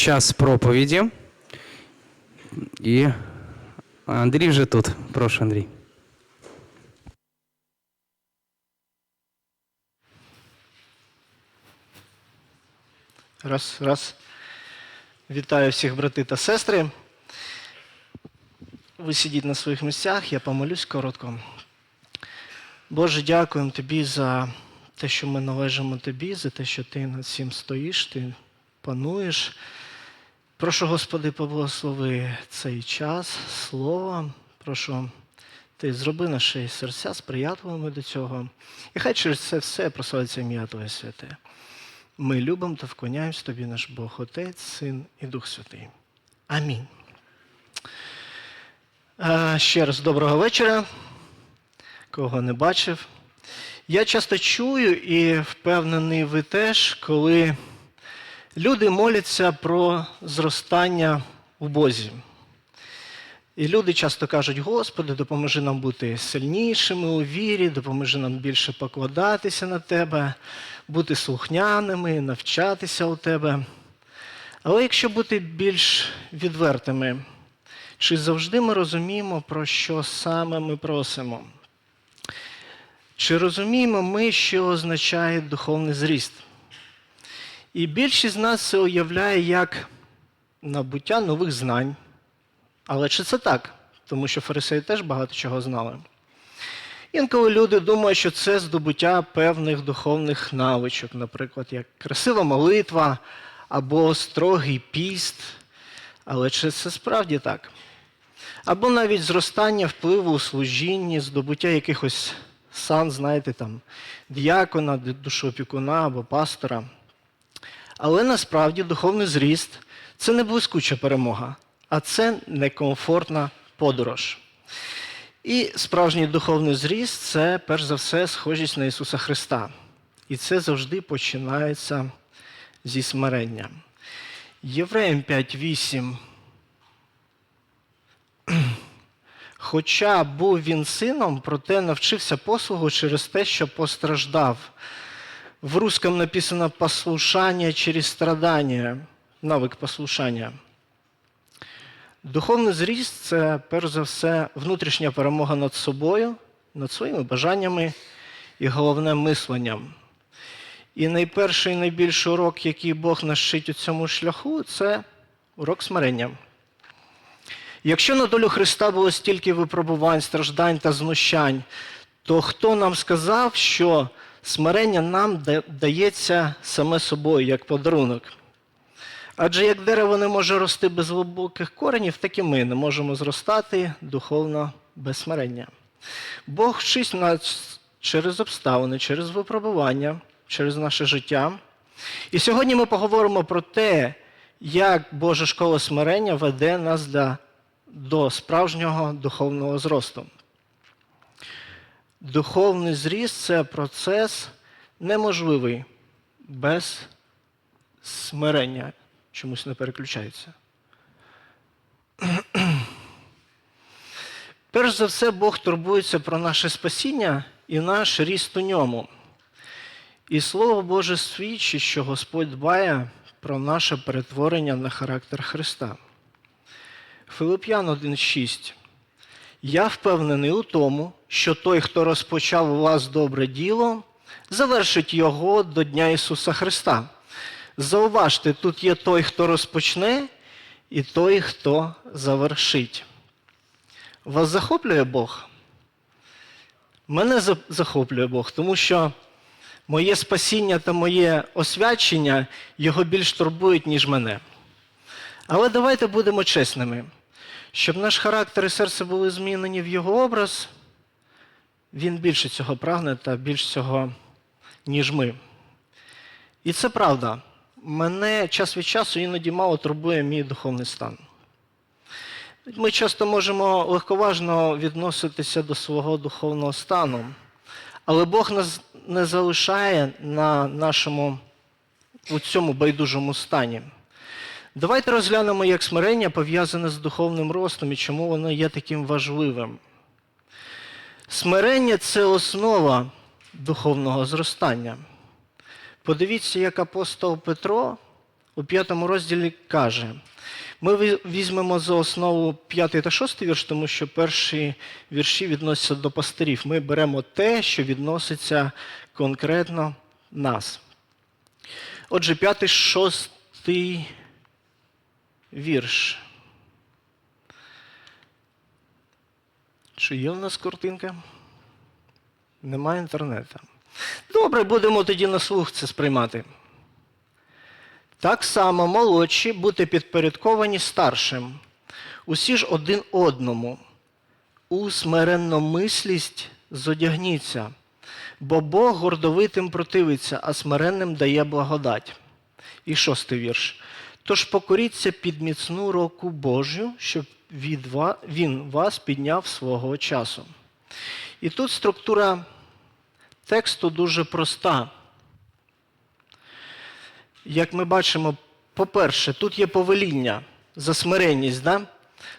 час проповіді. І Андрій вже тут. Прошу, Андрій. Раз, раз. Вітаю всіх брати та сестри. Ви сидіть на своїх місцях, я помолюсь коротко. Боже, дякуємо Тобі за те, що ми належимо Тобі, за те, що Ти над всім стоїш, Ти пануєш. Прошу, Господи, поблагослови цей час, слово. Прошу, Ти зроби наші серця сприятливими до цього. І хай через це все прославиться ім'я Твоє святе. Ми любимо та вклоняємось Тобі, наш Бог, Отець, Син і Дух Святий. Амінь. Ще раз доброго вечора. Кого не бачив. Я часто чую і впевнений ви теж, коли люди моляться про зростання у Бозі. І люди часто кажуть, Господи, допоможи нам бути сильнішими у вірі, допоможи нам більше покладатися на Тебе, бути слухняними, навчатися у Тебе. Але якщо бути більш відвертими, чи завжди ми розуміємо, про що саме ми просимо? Чи розуміємо ми, що означає духовний зріст? І більшість з нас це уявляє як набуття нових знань. Але чи це так? Тому що фарисеї теж багато чого знали. Інколи люди думають, що це здобуття певних духовних навичок, наприклад, як красива молитва або строгий піст. Але чи це справді так? Або навіть зростання впливу у служінні, здобуття якихось сан, знаєте, там, діякона, душоопікуна або пастора. Але насправді духовний зріст це не блискуча перемога, а це некомфортна подорож. І справжній духовний зріст це перш за все схожість на Ісуса Христа. І це завжди починається зі смирення. Євреям 5.8. Хоча був він сином, проте навчився послугу через те, що постраждав. В русском написано послушание через страдання, навик послушання. Духовний зріст це перш за все внутрішня перемога над собою, над своїми бажаннями і головне мисленням. І найперший і найбільший урок, який Бог нас у цьому шляху, це урок смирення. Якщо на долю Христа було стільки випробувань, страждань та знущань, то хто нам сказав, що смирення нам дається саме собою як подарунок? Адже як дерево не може рости без глибоких коренів, так і ми не можемо зростати духовно без смирення. Бог вчить нас через обставини, через випробування, через наше життя. І сьогодні ми поговоримо про те, як Божа школа смирення веде нас для, до справжнього духовного зросту. Духовний зріст це процес неможливий без смирення. Чомусь не переключається. Перш за все, Бог турбується про наше спасіння і наш ріст у ньому. І Слово Боже свідчить, що Господь дбає про наше перетворення на характер Христа. Филип'ян 1,6. Я впевнений у тому, що той, хто розпочав у вас добре діло, завершить його до Дня Ісуса Христа. Зауважте, тут є той, хто розпочне, і той, хто завершить. Вас захоплює Бог? Мене захоплює Бог, тому що моє спасіння та моє освячення його більш турбують, ніж мене. Але давайте будемо чесними. Щоб наш характер і серце були змінені в його образ, він більше цього прагне та більш цього, ніж ми. І це правда. Мене час від часу іноді мало турбує мій духовний стан. Ми часто можемо легковажно відноситися до свого духовного стану, але Бог нас не залишає на нашому у цьому байдужому стані. Давайте розглянемо, як смирення пов'язане з духовним ростом і чому воно є таким важливим. Смирення це основа духовного зростання. Подивіться, як апостол Петро у п'ятому розділі каже: ми візьмемо за основу п'ятий та шостий вірш, тому що перші вірші відносяться до пастирів. Ми беремо те, що відноситься конкретно нас. Отже, п'ятий, шостий вірш. Чи є в нас картинка? Немає інтернету. Добре, будемо тоді на слух це сприймати. Так само молодші бути підпорядковані старшим. Усі ж один одному. У смиренномислість зодягніться, бо Бог гордовитим противиться, а смиренним дає благодать. І шостий вірш. Тож покоріться під міцну руку Божю, щоб від ва- він вас підняв свого часу. І тут структура тексту дуже проста. Як ми бачимо, по-перше, тут є повеління за смиренність. Да?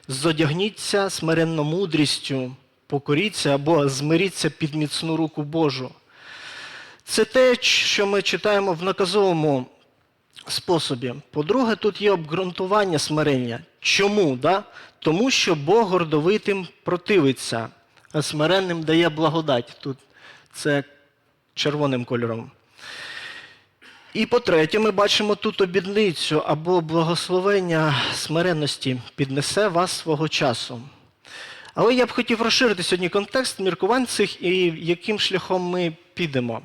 Зодягніться смиренно мудрістю, покоріться або змиріться під міцну руку Божу. Це те, що ми читаємо в наказовому способі. По-друге, тут є обґрунтування смирення. Чому? Да? Тому що Бог гордовитим противиться, а смиренним дає благодать. Тут це червоним кольором. І по-третє, ми бачимо тут обідницю або благословення смиренності піднесе вас свого часу. Але я б хотів розширити сьогодні контекст міркувань цих і яким шляхом ми підемо.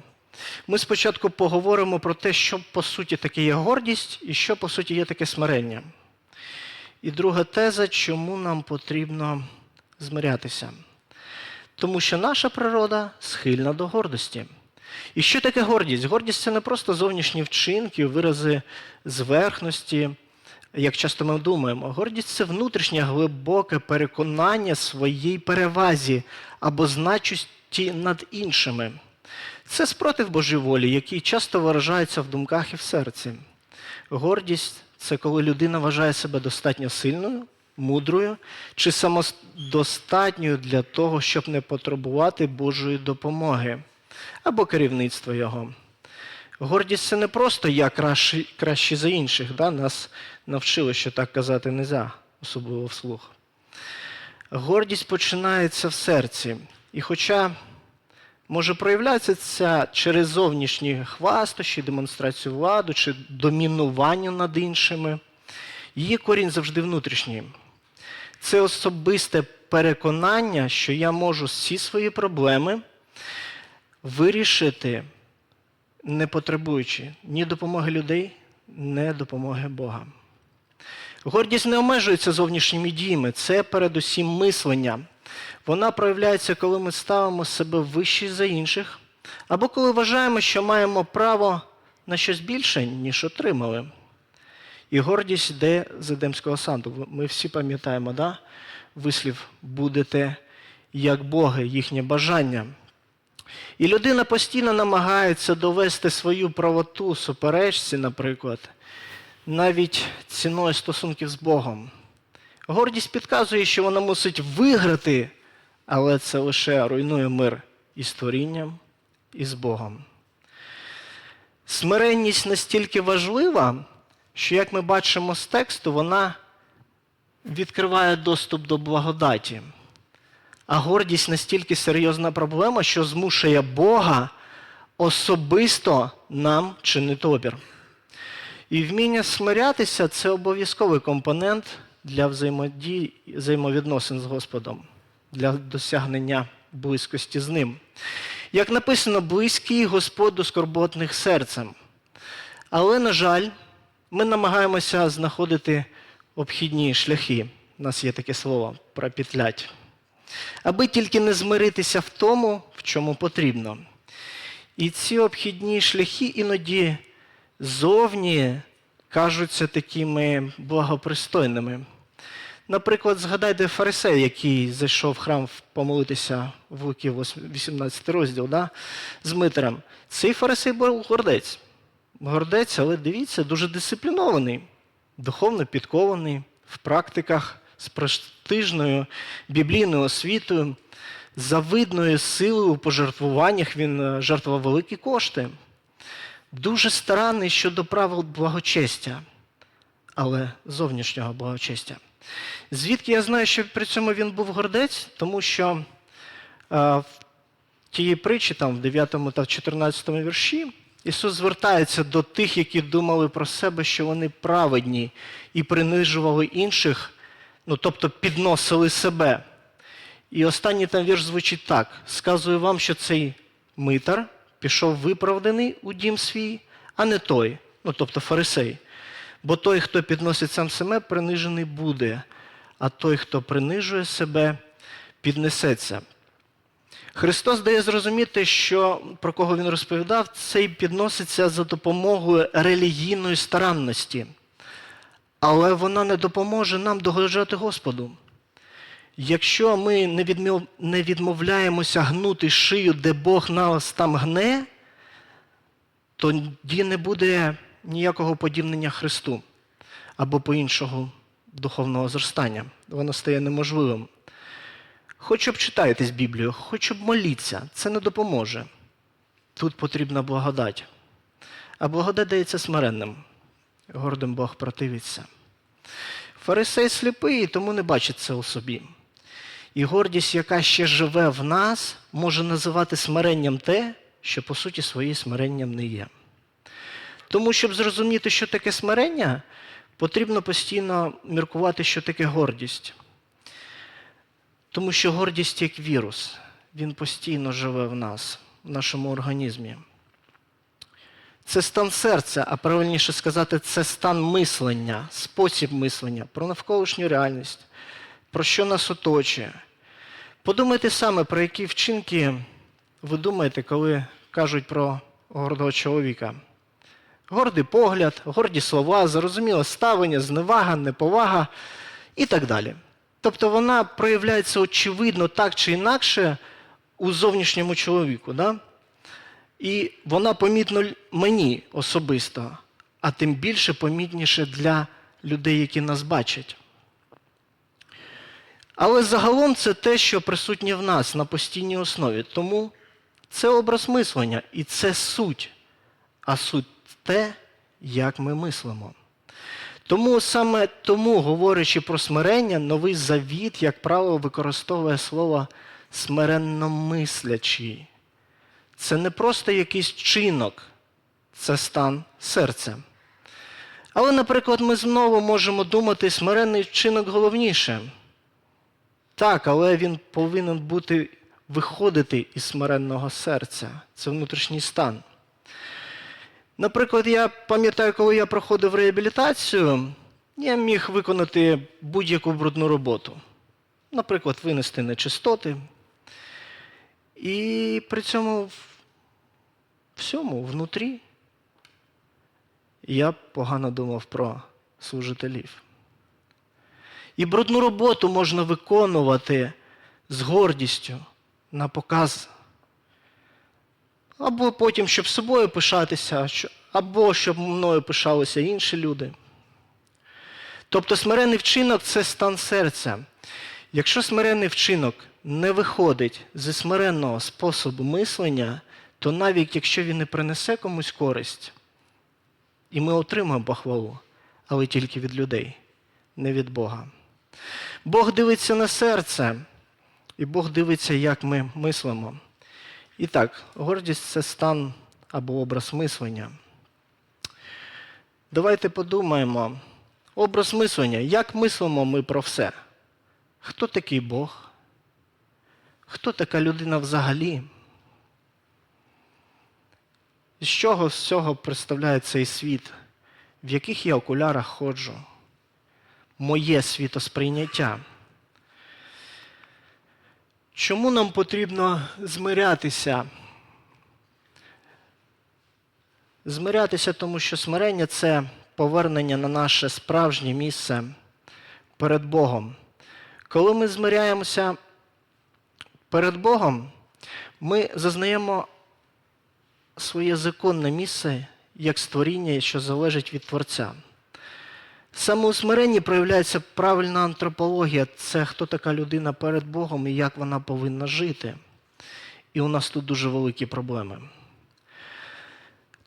Ми спочатку поговоримо про те, що по суті таке є гордість і що по суті є таке смирення. І друга теза, чому нам потрібно змирятися. Тому що наша природа схильна до гордості. І що таке гордість? Гордість це не просто зовнішні вчинки, вирази зверхності, як часто ми думаємо. Гордість це внутрішнє глибоке переконання своїй перевазі або значості над іншими. Це спротив Божій волі, який часто виражається в думках і в серці. Гордість це коли людина вважає себе достатньо сильною, мудрою чи самодостатньою для того, щоб не потребувати Божої допомоги або керівництва його. Гордість це не просто я кращий, кращий за інших. Да? Нас навчили, що так казати не можна, особливо вслух. Гордість починається в серці. І хоча може проявлятися через зовнішні хвастощі, демонстрацію влади чи домінування над іншими, її корінь завжди внутрішній. Це особисте переконання, що я можу всі свої проблеми вирішити, не потребуючи ні допомоги людей, ні допомоги Бога. Гордість не обмежується зовнішніми діями, це передусім мислення. Вона проявляється, коли ми ставимо себе вище за інших, або коли вважаємо, що маємо право на щось більше, ніж отримали. І гордість йде з Едемського саду. Ми всі пам'ятаємо, да? вислів будете як Боги, їхнє бажання. І людина постійно намагається довести свою правоту суперечці, наприклад, навіть ціною стосунків з Богом. Гордість підказує, що вона мусить виграти, але це лише руйнує мир із творінням, і з Богом. Смиренність настільки важлива, що, як ми бачимо з тексту, вона відкриває доступ до благодаті. А гордість настільки серйозна проблема, що змушує Бога особисто нам чинити опір. І вміння смирятися це обов'язковий компонент для взаємодії, взаємовідносин з Господом, для досягнення близькості з ним. Як написано, близький Господь до скорботних серцем. Але, на жаль, ми намагаємося знаходити обхідні шляхи. У нас є таке слово пропітлять. Аби тільки не змиритися в тому, в чому потрібно. І ці обхідні шляхи іноді зовні кажуться такими благопристойними. Наприклад, згадайте фарисей, який зайшов в храм помолитися в Луки 18 розділ, да, з Митерем. Цей фарисей був гордець. Гордець, але дивіться, дуже дисциплінований, духовно підкований в практиках з престижною біблійною освітою, завидною силою у пожертвуваннях він е, жертвував великі кошти. Дуже старанний щодо правил благочестя. але зовнішнього благочестя. Звідки я знаю, що при цьому він був гордець? Тому що е, в тієї притчі, там в 9 та 14 вірші, Ісус звертається до тих, які думали про себе, що вони праведні і принижували інших, ну тобто підносили себе. І останній там вірш звучить так: сказую вам, що цей митар пішов виправданий у дім свій, а не той, ну тобто фарисей. Бо той, хто підносить сам себе, принижений буде, а той, хто принижує себе, піднесеться. Христос дає зрозуміти, що про кого він розповідав, цей підноситься за допомогою релігійної старанності. Але вона не допоможе нам догоджати Господу. Якщо ми не відмовляємося гнути шию, де Бог нас там гне, тоді не буде ніякого подібнення Христу або по-іншого духовного зростання. Воно стає неможливим. Хоч б читаєтесь Біблію, хоч б моліться, це не допоможе. Тут потрібна благодать. А благодать дається смиренним. Гордим Бог противиться. Фарисей сліпий, тому не бачить це у собі. І гордість, яка ще живе в нас, може називати смиренням те, що по суті своїй смиренням не є. Тому, щоб зрозуміти, що таке смирення, потрібно постійно міркувати, що таке гордість. Тому що гордість як вірус, він постійно живе в нас, в нашому організмі. Це стан серця, а правильніше сказати, це стан мислення, спосіб мислення про навколишню реальність, про що нас оточує. Подумайте саме, про які вчинки ви думаєте, коли кажуть про гордого чоловіка. Гордий погляд, горді слова, зарозуміле ставлення, зневага, неповага і так далі. Тобто вона проявляється очевидно так чи інакше у зовнішньому чоловіку. Да? І вона помітна мені особисто, а тим більше помітніше для людей, які нас бачать. Але загалом це те, що присутнє в нас на постійній основі. Тому це образ мислення і це суть. А суть те, як ми мислимо. Тому саме тому, говорячи про смирення, новий завіт, як правило, використовує слово смиренномислячий. Це не просто якийсь чинок, це стан серця. Але, наприклад, ми знову можемо думати, смиренний вчинок головніше. Так, але він повинен бути виходити із смиренного серця. Це внутрішній стан. Наприклад, я пам'ятаю, коли я проходив реабілітацію, я міг виконати будь-яку брудну роботу. Наприклад, винести нечистоти. І при цьому всьому, внутрі, я погано думав про служителів. І брудну роботу можна виконувати з гордістю на показ. Або потім, щоб собою пишатися, або щоб мною пишалися інші люди. Тобто смирений вчинок це стан серця. Якщо смиренний вчинок не виходить зі смиренного способу мислення, то навіть якщо він не принесе комусь користь, і ми отримаємо похвалу, але тільки від людей, не від Бога. Бог дивиться на серце, і Бог дивиться, як ми мислимо. І так, гордість це стан або образ мислення. Давайте подумаємо. Образ мислення, як мислимо ми про все? Хто такий Бог? Хто така людина взагалі? З чого з цього представляє цей світ? В яких я окулярах ходжу? Моє світосприйняття. Чому нам потрібно змирятися? Змирятися, тому що смирення це повернення на наше справжнє місце перед Богом. Коли ми змиряємося перед Богом, ми зазнаємо своє законне місце як створіння, що залежить від Творця. Саме у смиренні проявляється правильна антропологія. Це хто така людина перед Богом і як вона повинна жити. І у нас тут дуже великі проблеми.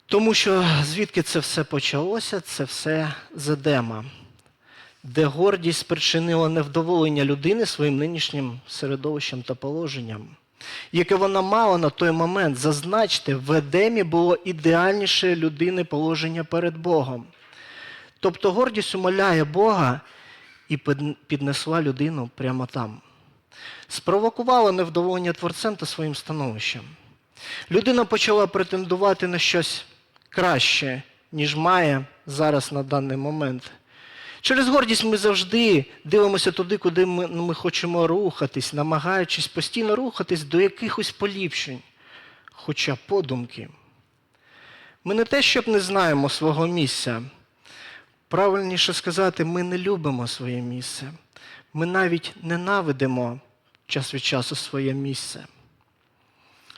Тому що звідки це все почалося, це все з Едема, де гордість спричинила невдоволення людини своїм нинішнім середовищем та положенням, яке вона мала на той момент. Зазначте, в Едемі було ідеальніше людини положення перед Богом. Тобто гордість умоляє Бога і піднесла людину прямо там. Спровокувала невдоволення творцем та своїм становищем. Людина почала претендувати на щось краще, ніж має зараз на даний момент. Через гордість ми завжди дивимося туди, куди ми, ну, ми хочемо рухатись, намагаючись постійно рухатись до якихось поліпшень, хоча подумки. Ми не те, щоб не знаємо свого місця. Правильніше сказати, ми не любимо своє місце. Ми навіть ненавидимо час від часу своє місце.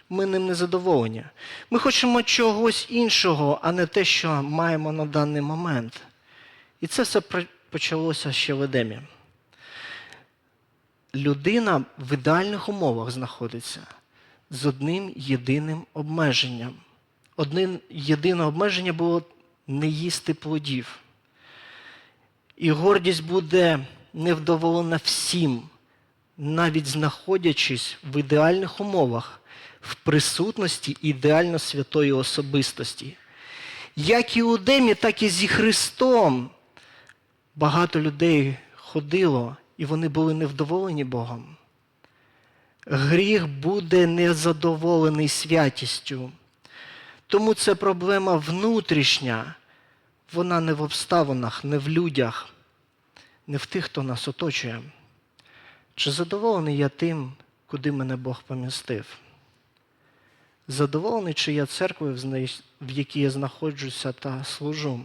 Ми ним не задоволені. Ми хочемо чогось іншого, а не те, що маємо на даний момент. І це все почалося ще в Едемі. Людина в ідеальних умовах знаходиться з одним єдиним обмеженням. Одне єдине обмеження було не їсти плодів. І гордість буде невдоволена всім, навіть знаходячись в ідеальних умовах, в присутності ідеально святої особистості. Як і у Демі, так і зі Христом багато людей ходило, і вони були невдоволені Богом. Гріх буде незадоволений святістю. Тому це проблема внутрішня. Вона не в обставинах, не в людях, не в тих, хто нас оточує. Чи задоволений я тим, куди мене Бог помістив? Задоволений, чи я церквою, в якій я знаходжуся та служу,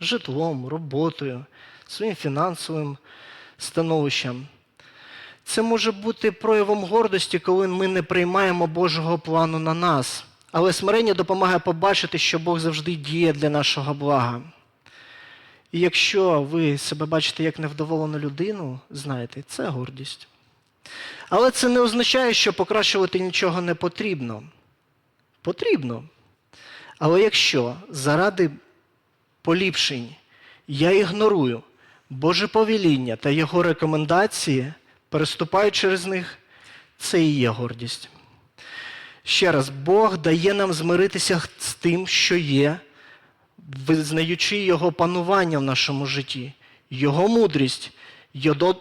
житлом, роботою, своїм фінансовим становищем. Це може бути проявом гордості, коли ми не приймаємо Божого плану на нас. Але смирення допомагає побачити, що Бог завжди діє для нашого блага. І якщо ви себе бачите як невдоволену людину, знаєте, це гордість. Але це не означає, що покращувати нічого не потрібно. Потрібно. Але якщо заради поліпшень я ігнорую Боже повеління та Його рекомендації, переступаю через них, це і є гордість. Ще раз, Бог дає нам змиритися з тим, що є, визнаючи Його панування в нашому житті, Його мудрість,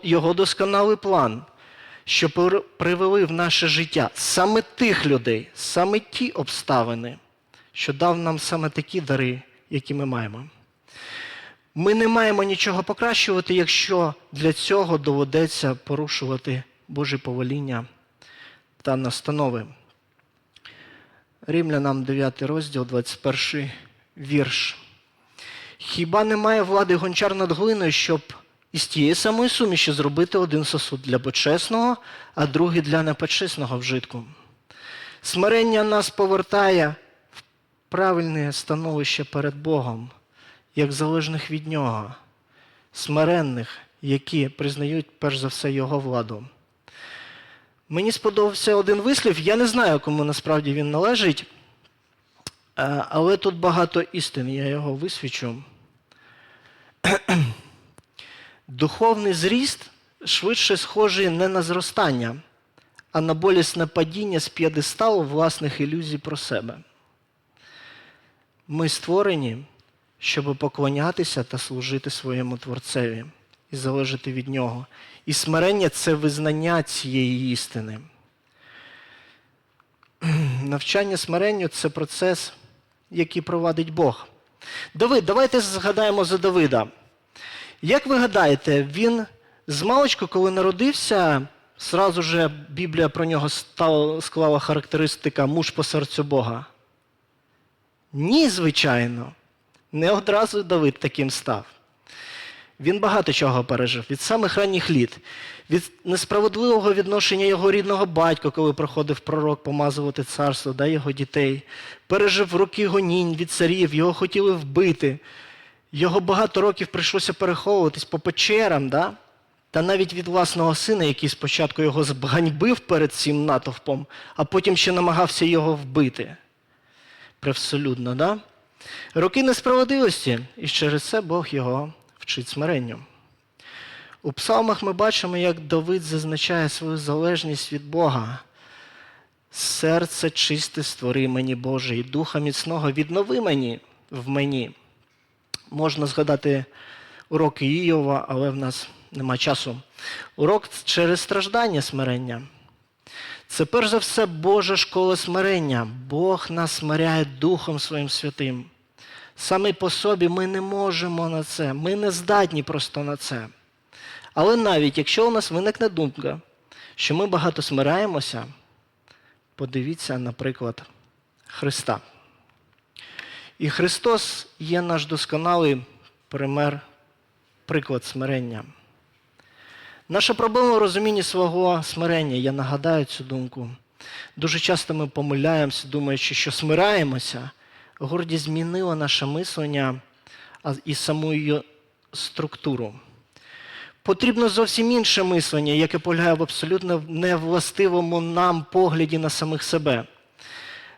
Його досконалий план, що привели в наше життя саме тих людей, саме ті обставини, що дав нам саме такі дари, які ми маємо. Ми не маємо нічого покращувати, якщо для цього доведеться порушувати Божі повеління та настанови. Римлянам 9 розділ, 21 вірш. Хіба немає влади гончар над глиною, щоб із тієї самої суміші зробити один сосуд для почесного, а другий для непочесного вжитку? Смирення нас повертає в правильне становище перед Богом, як залежних від Нього, смиренних, які признають перш за все Його владу. Мені сподобався один вислів, я не знаю, кому насправді він належить, е, але тут багато істин, я його висвічу. Духовний зріст швидше схожий не на зростання, а на болісне падіння з п'єдесталу власних ілюзій про себе. Ми створені, щоб поклонятися та служити своєму Творцеві і залежати від нього. І смирення це визнання цієї істини. Навчання смиренню це процес, який провадить Бог. Давид, давайте згадаємо за Давида. Як ви гадаєте, він з маличку, коли народився, зразу же Біблія про нього стала, склала характеристика муж по серцю Бога? Ні, звичайно. Не одразу Давид таким став. Він багато чого пережив від самих ранніх літ, від несправедливого відношення його рідного батька, коли проходив пророк помазувати царство, да, його дітей. Пережив роки гонінь від царів, його хотіли вбити. Його багато років прийшлося переховуватись по печерам, да? та навіть від власного сина, який спочатку його зганьбив перед цим натовпом, а потім ще намагався його вбити. Привселюдно, да? Роки несправедливості, і через це Бог його вчить смиренню. У псалмах ми бачимо, як Давид зазначає свою залежність від Бога. Серце чисте створи мені, Боже, і духа міцного віднови мені в мені. Можна згадати уроки Іова, але в нас нема часу. Урок через страждання смирення. Це перш за все Божа школа смирення. Бог нас смиряє Духом Своїм Святим. Саме по собі ми не можемо на це, ми не здатні просто на це. Але навіть якщо у нас виникне думка, що ми багато смираємося, подивіться, наприклад, Христа. І Христос є наш досконалий пример, приклад смирення. Наша проблема у розумінні свого смирення, я нагадаю цю думку. Дуже часто ми помиляємося, думаючи, що смираємося. Гордість змінила наше мислення і саму її структуру. Потрібно зовсім інше мислення, яке полягає в абсолютно невластивому нам погляді на самих себе.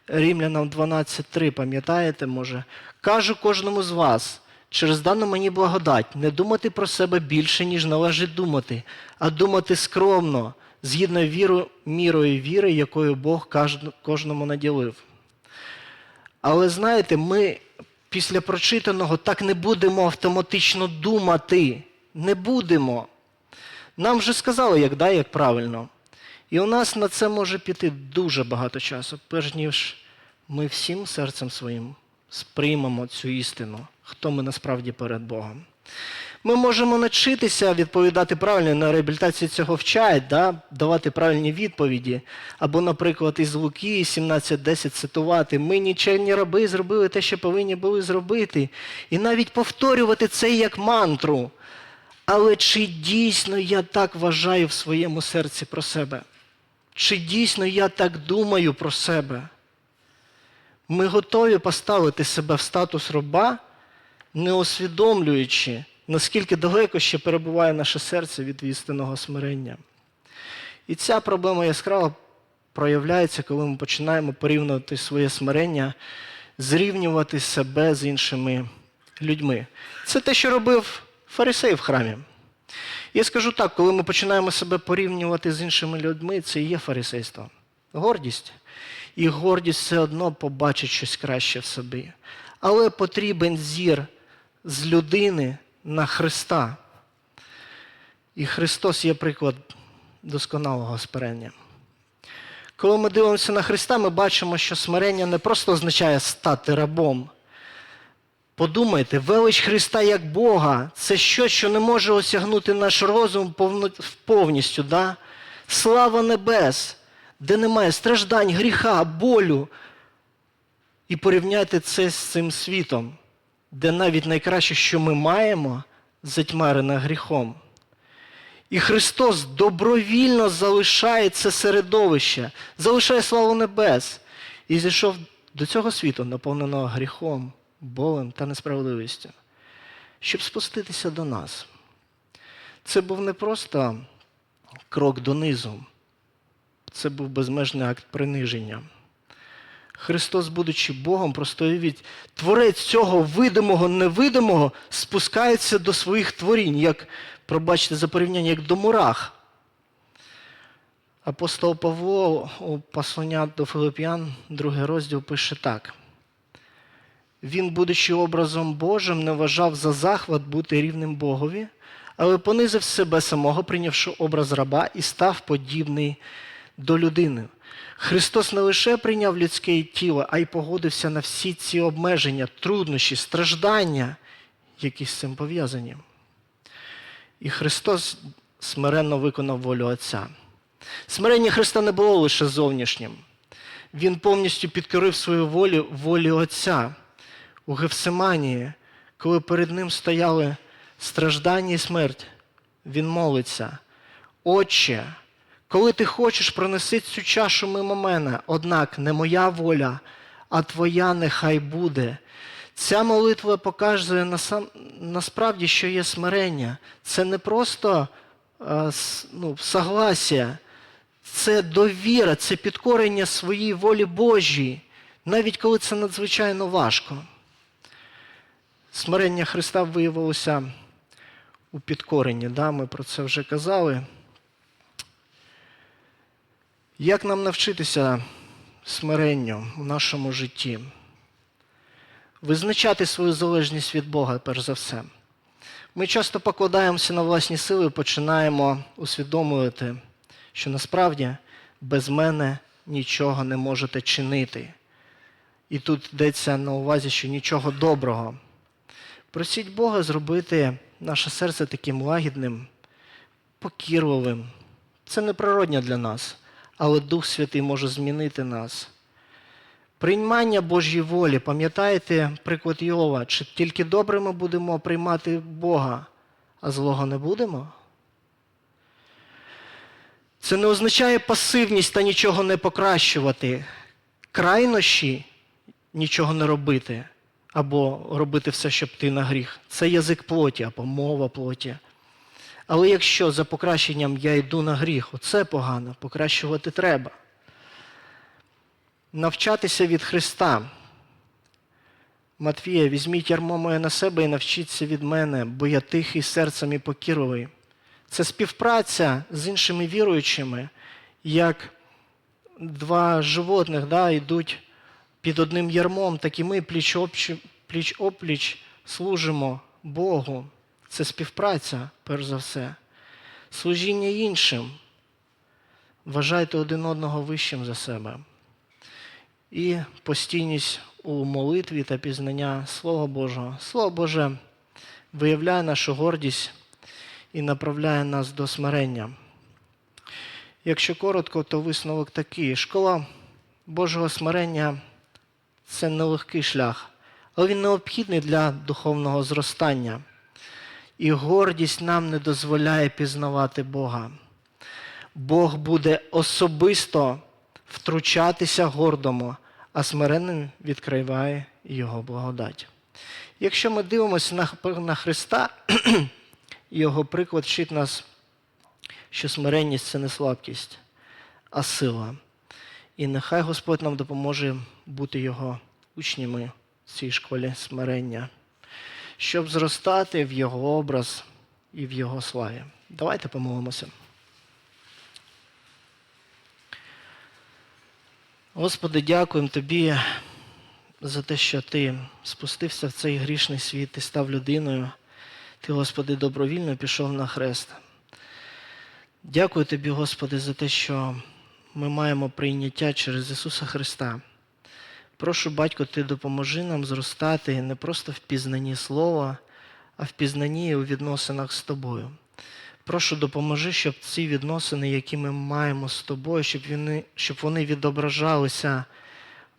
Рівнянам 12.3, пам'ятаєте, може? Кажу кожному з вас, через дану мені благодать, не думати про себе більше, ніж належить думати, а думати скромно, згідно віру, мірою віри, якою Бог кожному наділив. Але знаєте, ми після прочитаного так не будемо автоматично думати. Не будемо. Нам вже сказали, як да, як правильно. І у нас на це може піти дуже багато часу, перш ніж ми всім серцем своїм сприймемо цю істину, хто ми насправді перед Богом. Ми можемо навчитися відповідати правильно, на реабілітації цього вчать, да? давати правильні відповіді. Або, наприклад, із Луки 17.10 цитувати Ми нічельні раби зробили те, що повинні були зробити. І навіть повторювати це як мантру. Але чи дійсно я так вважаю в своєму серці про себе? Чи дійсно я так думаю про себе? Ми готові поставити себе в статус раба, не усвідомлюючи, наскільки далеко ще перебуває наше серце від істинного смирення. І ця проблема яскраво проявляється, коли ми починаємо порівнювати своє смирення, зрівнювати себе з іншими людьми. Це те, що робив фарисей в храмі. Я скажу так, коли ми починаємо себе порівнювати з іншими людьми, це і є фарисейство. Гордість. І гордість все одно побачить щось краще в собі. Але потрібен зір з людини на Христа. І Христос є приклад досконалого смирення. Коли ми дивимося на Христа, ми бачимо, що смирення не просто означає стати рабом. Подумайте, велич Христа як Бога це щось, що не може осягнути наш розум повністю. Да? Слава небес, де немає страждань, гріха, болю. І порівняйте це з цим світом, де навіть найкраще, що ми маємо, затьмарене гріхом. І Христос добровільно залишає це середовище, залишає славу небес і зійшов до цього світу, наповненого гріхом, болем та несправедливістю, щоб спуститися до нас. Це був не просто крок донизу, це був безмежний акт приниження. Христос, будучи Богом, просто уявіть, творець цього видимого, невидимого спускається до своїх творінь, як, пробачте за порівняння, як до мурах. Апостол Павло у послання до Филип'ян, другий розділ, пише так. Він, будучи образом Божим, не вважав за захват бути рівним Богові, але понизив себе самого, прийнявши образ раба і став подібний до людини. Христос не лише прийняв людське тіло, а й погодився на всі ці обмеження, труднощі, страждання, які з цим пов'язані. І Христос смиренно виконав волю Отця. Смирення Христа не було лише зовнішнім. Він повністю підкорив свою волю волі Отця у Гефсиманії, коли перед ним стояли страждання і смерть. Він молиться. Отче, коли ти хочеш, пронеси цю чашу мимо мене, однак не моя воля, а твоя нехай буде. Ця молитва показує насправді, що є смирення. Це не просто е, ну, согласія, це довіра, це підкорення своїй волі Божій, навіть коли це надзвичайно важко. Смирення Христа виявилося у підкоренні. Да? Ми про це вже казали. Як нам навчитися смиренню в нашому житті? Визначати свою залежність від Бога, перш за все. Ми часто покладаємося на власні сили і починаємо усвідомлювати, що насправді без мене нічого не можете чинити. І тут йдеться на увазі, що нічого доброго. Просіть Бога зробити наше серце таким лагідним, покірливим. Це неприродньо для нас, але Дух Святий може змінити нас. Приймання Божої волі, пам'ятаєте приклад Йова, чи тільки добре ми будемо приймати Бога, а злого не будемо? Це не означає пасивність та нічого не покращувати, крайнощі нічого не робити, або робити все, щоб ти на гріх. Це язик плоті або мова плоті. Але якщо за покращенням я йду на гріх, оце погано, покращувати треба. Навчатися від Христа. Матвія, візьміть ярмо моє на себе і навчіться від мене, бо я тихий серцем і покірливий. Це співпраця з іншими віруючими, як два животних да, йдуть під одним ярмом, так і ми пліч опліч, пліч служимо Богу. Це співпраця, перш за все. Служіння іншим. Вважайте один одного вищим за себе. І постійність у молитві та пізнання Слова Божого. Слово Боже виявляє нашу гордість і направляє нас до смирення. Якщо коротко, то висновок такий: школа Божого смирення це нелегкий шлях, але він необхідний для духовного зростання. І гордість нам не дозволяє пізнавати Бога. Бог буде особисто втручатися гордому, а смиренним відкриває Його благодать. Якщо ми дивимося на, Христа, його приклад вчить нас, що смиренність це не слабкість, а сила. І нехай Господь нам допоможе бути Його учнями в цій школі смирення, щоб зростати в Його образ і в Його славі. Давайте помолимося. Господи, дякуємо Тобі за те, що Ти спустився в цей грішний світ, Ти став людиною. Ти, Господи, добровільно пішов на хрест. Дякую Тобі, Господи, за те, що ми маємо прийняття через Ісуса Христа. Прошу, Батько, Ти допоможи нам зростати не просто в пізнанні Слова, а в пізнанні у відносинах з Тобою. Прошу, допоможи, щоб ці відносини, які ми маємо з тобою, щоб вони, щоб вони відображалися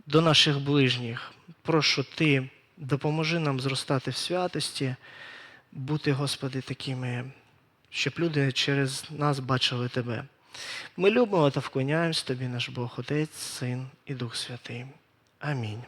до наших ближніх. Прошу Ти, допоможи нам зростати в святості, бути, Господи, такими, щоб люди через нас бачили Тебе. Ми любимо та вклоняємось Тобі, наш Бог, Отець, Син і Дух Святий. Амінь.